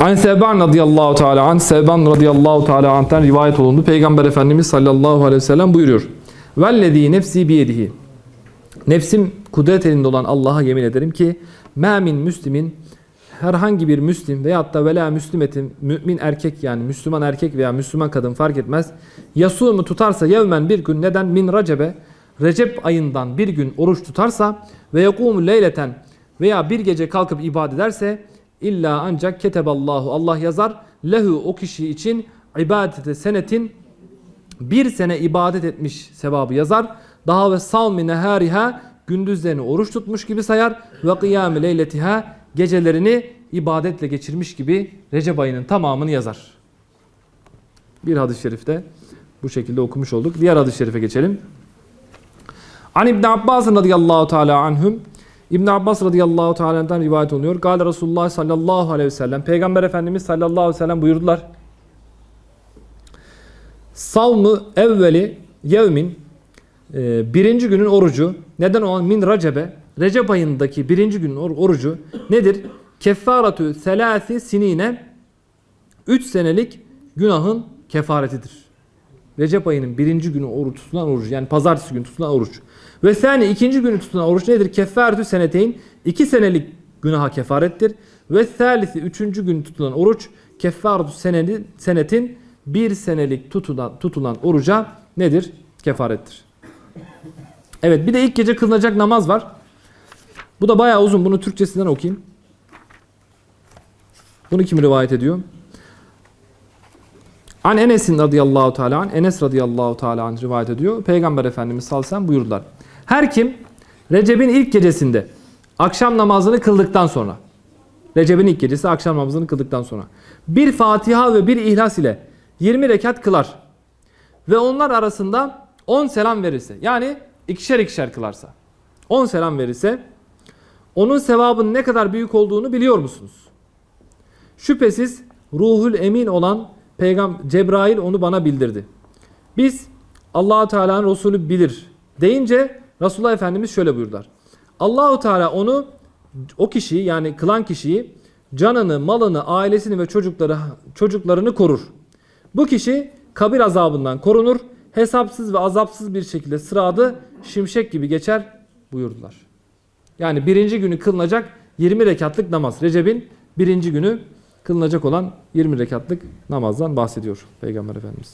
An Sevban radıyallahu teala an Sevban radıyallahu teala anh'ten rivayet olundu. Peygamber Efendimiz sallallahu aleyhi ve sellem buyuruyor. Vellezî nefsi biyedihi. Nefsim kudret elinde olan Allah'a yemin ederim ki mâ min müslimin herhangi bir müslim veyahut da vela müslimetin mümin erkek yani Müslüman erkek veya Müslüman kadın fark etmez. Yasumu tutarsa yevmen bir gün neden min recebe Recep ayından bir gün oruç tutarsa ve yakumu leyleten veya bir gece kalkıp ibadet ederse illa ancak keteballahu Allah yazar lehu o kişi için ibadete senetin bir sene ibadet etmiş sevabı yazar. Daha ve savmi nehariha gündüzlerini oruç tutmuş gibi sayar ve kıyam leyletiha gecelerini ibadetle geçirmiş gibi Recep ayının tamamını yazar. Bir hadis-i şerifte bu şekilde okumuş olduk. Diğer hadis-i şerife geçelim. An İbn Abbas radıyallahu teala anhum İbn Abbas radıyallahu teala'dan rivayet oluyor. Gal Resulullah sallallahu aleyhi ve sellem Peygamber Efendimiz sallallahu aleyhi ve sellem buyurdular. Savmı evveli yevmin e, birinci günün orucu neden olan min recebe Recep ayındaki birinci günün or- orucu nedir? Keffaratü selasi sinine 3 senelik günahın kefaretidir. Recep ayının birinci günü oruç tutulan oruç yani pazartesi günü tutulan oruç. Ve sani ikinci günü tutulan oruç nedir? Keffaretü seneteyn iki senelik günaha kefarettir. Ve salisi üçüncü gün tutulan oruç keffaretü senedi, senetin bir senelik tutulan, tutulan oruca nedir? Kefarettir. Evet bir de ilk gece kılınacak namaz var. Bu da bayağı uzun. Bunu Türkçesinden okuyayım. Bunu kim rivayet ediyor? An Enes'in radıyallahu teala an Enes radıyallahu teala an rivayet ediyor. Peygamber Efendimiz sallallahu aleyhi buyurdular. Her kim Recep'in ilk gecesinde akşam namazını kıldıktan sonra Recep'in ilk gecesi akşam namazını kıldıktan sonra bir Fatiha ve bir İhlas ile 20 rekat kılar ve onlar arasında 10 selam verirse yani ikişer ikişer kılarsa 10 selam verirse onun sevabın ne kadar büyük olduğunu biliyor musunuz? Şüphesiz ruhul emin olan Peygam Cebrail onu bana bildirdi. Biz Allahu Teala'nın Resulü bilir deyince Resulullah Efendimiz şöyle buyurdular. Allahu Teala onu o kişiyi yani kılan kişiyi canını, malını, ailesini ve çocukları çocuklarını korur. Bu kişi kabir azabından korunur. Hesapsız ve azapsız bir şekilde sıradı şimşek gibi geçer buyurdular. Yani birinci günü kılınacak 20 rekatlık namaz. Recep'in birinci günü kılınacak olan 20 rekatlık namazdan bahsediyor Peygamber Efendimiz.